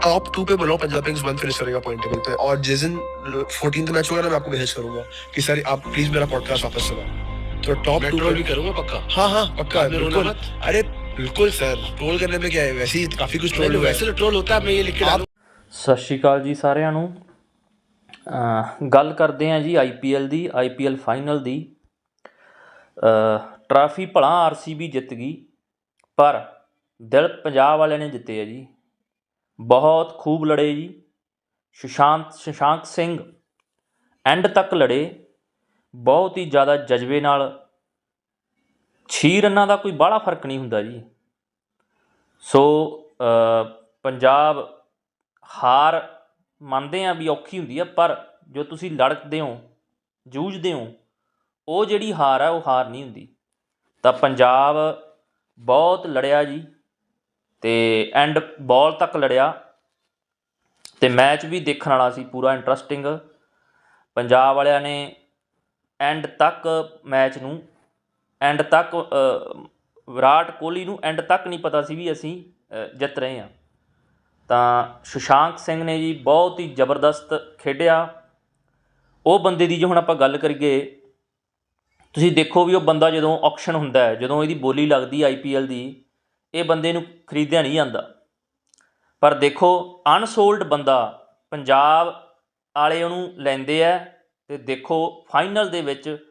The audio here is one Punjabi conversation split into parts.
टॉप टू पे बोलो पंजाब किंग्स वन फिनिश करेगा पॉइंट टेबल पे और जिस दिन फोर्टीन मैच होगा ना मैं आपको मैसेज करूंगा कि सर आप प्लीज मेरा पॉडकास्ट वापस सुनो तो टॉप टू ट्रोल भी करूंगा पक्का हाँ हाँ पक्का आपने रोना बिल्कुल मत। अरे बिल्कुल सर ट्रोल करने में क्या है वैसे ही काफी कुछ नहीं, ट्रोल हुआ वैसे तो ट्रोल होता है मैं ये लिख के डालूं ਸਤਿ ਸ਼੍ਰੀ ਅਕਾਲ ਜੀ ਸਾਰਿਆਂ ਨੂੰ ਅਹ ਗੱਲ ਕਰਦੇ ਹਾਂ ਜੀ ਆਈਪੀਐਲ ਦੀ ਆਈਪੀਐਲ ਫਾਈਨਲ ਦੀ ਅਹ ਟਰਾਫੀ ਭਲਾ ਆਰਸੀਬੀ ਜਿੱਤ ਗਈ ਪਰ ਦਿਲ ਪੰਜਾਬ ਵਾਲਿਆਂ ਨੇ ਜਿੱਤੇ ਆ ਜੀ ਬਹੁਤ ਖੂਬ ਲੜੇ ਜੀ। ਸ਼ਸ਼ਾਂਤ, ਸ਼ਸ਼ਾਂਕ ਸਿੰਘ ਐਂਡ ਤੱਕ ਲੜੇ। ਬਹੁਤ ਹੀ ਜ਼ਿਆਦਾ ਜਜ਼ਬੇ ਨਾਲ 6 ਰਨਾਂ ਦਾ ਕੋਈ ਬਾਹਲਾ ਫ਼ਰਕ ਨਹੀਂ ਹੁੰਦਾ ਜੀ। ਸੋ ਪੰਜਾਬ ਹਾਰ ਮੰਨਦੇ ਆ ਵੀ ਔਖੀ ਹੁੰਦੀ ਆ, ਪਰ ਜੋ ਤੁਸੀਂ ਲੜਕਦੇ ਹੋ, ਜੂਝਦੇ ਹੋ, ਉਹ ਜਿਹੜੀ ਹਾਰ ਆ, ਉਹ ਹਾਰ ਨਹੀਂ ਹੁੰਦੀ। ਤਾਂ ਪੰਜਾਬ ਬਹੁਤ ਲੜਿਆ ਜੀ। ਤੇ ਐਂਡ ਬਾਲ ਤੱਕ ਲੜਿਆ। ਤੇ ਮੈਚ ਵੀ ਦੇਖਣ ਵਾਲਾ ਸੀ, ਪੂਰਾ ਇੰਟਰਸਟਿੰਗ ਪੰਜਾਬ ਵਾਲਿਆਂ ਨੇ ਐਂਡ ਤੱਕ ਮੈਚ ਨੂੰ ਐਂਡ ਤੱਕ ਵਿਰਾਟ ਕੋਹਲੀ ਨੂੰ ਐਂਡ ਤੱਕ ਨਹੀਂ ਪਤਾ ਸੀ ਵੀ ਅਸੀਂ ਜਿੱਤ ਰਹੇ ਹਾਂ। ਤਾਂ ਸੁਸ਼ਾਂਕ ਸਿੰਘ ਨੇ ਜੀ ਬਹੁਤ ਹੀ ਜ਼ਬਰਦਸਤ ਖੇਡਿਆ। ਉਹ ਬੰਦੇ ਦੀ ਜੇ ਹੁਣ ਆਪਾਂ ਗੱਲ ਕਰੀਏ, ਤੁਸੀਂ ਦੇਖੋ ਵੀ ਉਹ ਬੰਦਾ ਜਦੋਂ ਆਕਸ਼ਨ ਹੁੰਦਾ ਹੈ, ਜਦੋਂ ਇਹਦੀ ਬੋਲੀ ਲੱਗਦੀ ਆਈਪੀਐਲ ਦੀ ਇਹ ਬੰਦੇ ਨੂੰ ਖਰੀਦਿਆ ਨਹੀਂ ਜਾਂਦਾ। ਪਰ ਦੇਖੋ ਅਨਸੋਲਡ ਬੰਦਾ ਪੰਜਾਬ ਵਾਲੇ ਉਹਨੂੰ ਲੈਂਦੇ ਆ ਤੇ ਦੇਖੋ, ਫਾਈਨਲ ਦੇ ਵਿੱਚ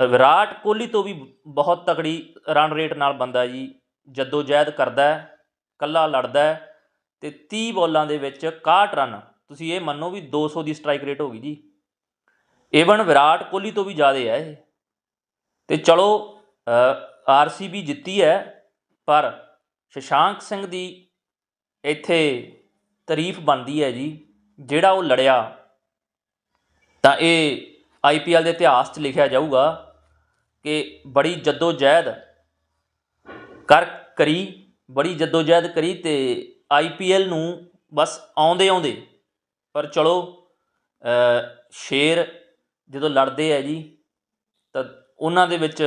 ਵਿਰਾਟ ਕੋਹਲੀ ਤੋਂ ਵੀ ਬਹੁਤ ਤਕੜੀ ਰਨ ਰੇਟ ਨਾਲ ਬੰਦਾ ਜੀ ਜੱਦੋ ਜਹਿਦ ਕਰਦਾ ਹੈ ਕੱਲਾ ਲੜਦਾ ਹੈ ਤੇ 30 ਬੋਲਾਂ ਦੇ ਵਿੱਚ 61 ਰਨ ਤੁਸੀਂ ਇਹ ਮੰਨੋ ਵੀ 200 ਦੀ ਸਟ੍ਰਾਈਕ ਰੇਟ ਹੋ ਗਈ ਜੀ। ਈਵਨ ਵਿਰਾਟ ਕੋਹਲੀ ਤੋਂ ਵੀ ਜ਼ਿਆਦਾ ਹੈ ਇਹ। ਤੇ ਚਲੋ ਆਰਸੀਬੀ ਜਿੱਤੀ ਹੈ ਪਰ ਸ਼ਸ਼ਾਂਕ ਸਿੰਘ ਦੀ ਇੱਥੇ ਤਾਰੀਫ ਬਣਦੀ ਹੈ ਜੀ, ਜਿਹੜਾ ਉਹ ਲੜਿਆ, ਤਾਂ ਇਹ ਆਈਪੀਐਲ ਦੇ ਇਤਿਹਾਸ 'ਚ ਲਿਖਿਆ ਜਾਊਗਾ ਕਿ ਬੜੀ ਜੱਦੋ ਜਹਿਦ ਕਰ ਕਰੀ, ਬੜੀ ਜੱਦੋ ਜਹਿਦ ਕਰੀ ਤੇ ਆਈਪੀਐਲ ਨੂੰ ਬਸ ਆਉਂਦੇ ਆਉਂਦੇ ਪਰ ਚਲੋ ਸ਼ੇਰ ਜਦੋਂ ਲੜਦੇ ਆ ਜੀ, ਤਾਂ ਉਹਨਾਂ ਦੇ ਵਿੱਚ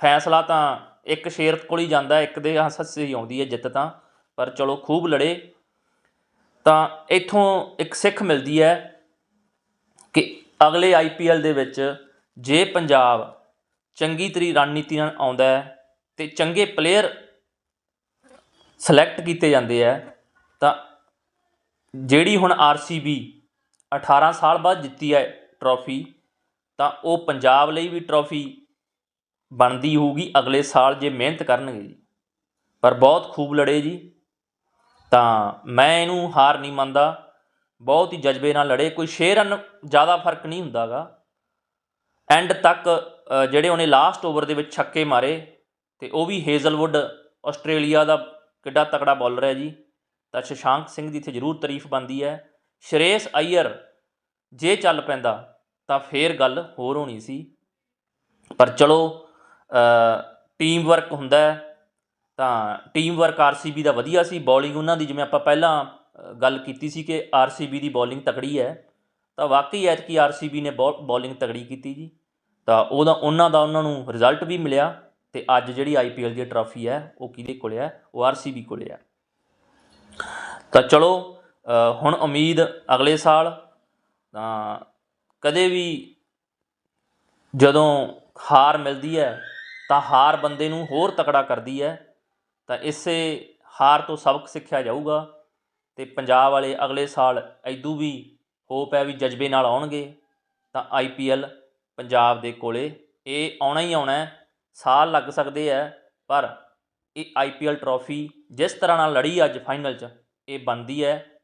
ਫੈਸਲਾ ਤਾਂ ਇੱਕ ਸ਼ੇਰ ਕੋਲ ਹੀ ਜਾਂਦਾ ਇੱਕ ਦੇ ਹੱਸ ਹੀ ਆਉਂਦੀ ਹੈ ਜਿੱਤ ਤਾਂ, ਪਰ ਚਲੋ ਖੂਬ ਲੜੇ। ਤਾਂ ਇੱਥੋਂ ਇੱਕ ਸਿੱਖ ਮਿਲਦੀ ਹੈ ਕਿ ਅਗਲੇ ਆਈਪੀਐਲ ਦੇ ਵਿੱਚ ਜੇ ਪੰਜਾਬ ਚੰਗੀ ਤਰੀ ਰਣਨੀਤੀ ਨਾਲ ਆਉਂਦਾ ਹੈ ਤੇ ਚੰਗੇ ਪਲੇਅਰ ਸਿਲੈਕਟ ਕੀਤੇ ਜਾਂਦੇ ਆ ਤਾਂ ਜਿਹੜੀ ਹੁਣ ਆਰਸੀਬੀ 18 ਸਾਲ ਬਾਅਦ ਜਿੱਤੀ ਹੈ ਟਰੋਫੀ ਤਾਂ ਉਹ ਪੰਜਾਬ ਲਈ ਵੀ ਟਰੋਫੀ ਬਣਦੀ ਹੋਊਗੀ, ਅਗਲੇ ਸਾਲ ਜੇ ਮਿਹਨਤ ਕਰਨਗੇ ਜੀ। ਪਰ ਬਹੁਤ ਖੂਬ ਲੜੇ ਜੀ। ਤਾਂ ਮੈਂ ਇਹਨੂੰ ਹਾਰ ਨਹੀਂ ਮੰਨਦਾ। ਬਹੁਤ ਹੀ ਜਜ਼ਬੇ ਨਾਲ ਲੜੇ। ਕੋਈ 6 ਰਨ ਜ਼ਿਆਦਾ ਫ਼ਰਕ ਨਹੀਂ ਹੁੰਦਾਗਾ। ਐਂਡ ਤੱਕ ਜਿਹੜੇ ਉਹਨੇ ਲਾਸਟ ਓਵਰ ਦੇ ਵਿੱਚ ਛੱਕੇ ਮਾਰੇ, ਤੇ ਉਹ ਵੀ ਹੇਜ਼ਲਵੁੱਡ ਆਸਟ੍ਰੇਲੀਆ ਦਾ ਕਿੱਡਾ ਤਕੜਾ ਬੌਲਰ ਹੈ ਜੀ। ਤਾਂ ਸ਼ਸ਼ਾਂਕ ਸਿੰਘ ਦੀ ਇੱਥੇ ਜ਼ਰੂਰ ਤਾਰੀਫ ਬਣਦੀ ਹੈ। ਸ਼ਰੇਸ ਅਈਅਰ ਜੇ ਚੱਲ ਪੈਂਦਾ, ਤਾਂ ਫੇਰ ਗੱਲ ਹੋਰ ਹੋਣੀ ਸੀ। ਪਰ ਚਲੋ ਟੀਮ ਵਰਕ ਹੁੰਦਾ ਤਾਂ ਟੀਮ ਵਰਕ ਆਰਸੀਬੀ ਦਾ ਵਧੀਆ ਸੀ। ਬੋਲਿੰਗ ਉਹਨਾਂ ਦੀ, ਜਿਵੇਂ ਆਪਾਂ ਪਹਿਲਾਂ ਗੱਲ ਕੀਤੀ ਸੀ ਕਿ ਆਰਸੀਬੀ ਦੀ ਬੋਲਿੰਗ ਤਕੜੀ ਹੈ, ਤਾਂ ਵਾਕਈ ਐਤਕੀ ਆਰਸੀਬੀ ਨੇ ਬਹੁਤ ਬੋਲਿੰਗ ਤਕੜੀ ਕੀਤੀ ਜੀ। ਤਾਂ ਉਹਦਾ, ਉਹਨਾਂ ਦਾ ਉਹਨਾਂ ਨੂੰ ਰਿਜ਼ਲਟ ਵੀ ਮਿਲਿਆ ਤੇ ਅੱਜ ਜਿਹੜੀ ਆਈਪੀਐਲ ਦੀ ਟਰਾਫੀ ਹੈ, ਉਹ ਕਿਹਦੇ ਕੋਲੇ ਹੈ? ਉਹ ਆਰਸੀਬੀ ਕੋਲੇ ਹੈ। ਤਾਂ ਚਲੋ ਹੁਣ ਉਮੀਦ ਅਗਲੇ ਸਾਲ, ਤਾਂ ਕਦੇ ਵੀ ਜਦੋਂ ਹਾਰ ਮਿਲਦੀ ਹੈ ਤਾਂ ਹਾਰ ਬੰਦੇ ਨੂੰ ਹੋਰ ਤਕੜਾ ਕਰਦੀ ਹੈ। ਤਾਂ ਇਸੇ ਹਾਰ ਤੋਂ ਸਬਕ ਸਿੱਖਿਆ ਜਾਊਗਾ ਤੇ ਪੰਜਾਬ ਵਾਲੇ ਅਗਲੇ ਸਾਲ ਐਦੂ ਵੀ ਹੋਪ ਹੈ ਵੀ ਜਜ਼ਬੇ ਨਾਲ ਆਉਣਗੇ। ਤਾਂ ਆਈਪੀਐਲ ਪੰਜਾਬ ਦੇ ਕੋਲੇ ਇਹ ਆਉਣਾ ਹੀ ਆਉਣਾ ਸਾਲ ਲੱਗ ਸਕਦੇ ਹੈ, ਪਰ ਇਹ ਆਈਪੀਐਲ ਟਰੋਫੀ ਜਿਸ ਤਰ੍ਹਾਂ ਨਾਲ ਲੜੀ ਅੱਜ ਫਾਈਨਲ 'ਚ, ਇਹ ਬਣਦੀ ਹੈ।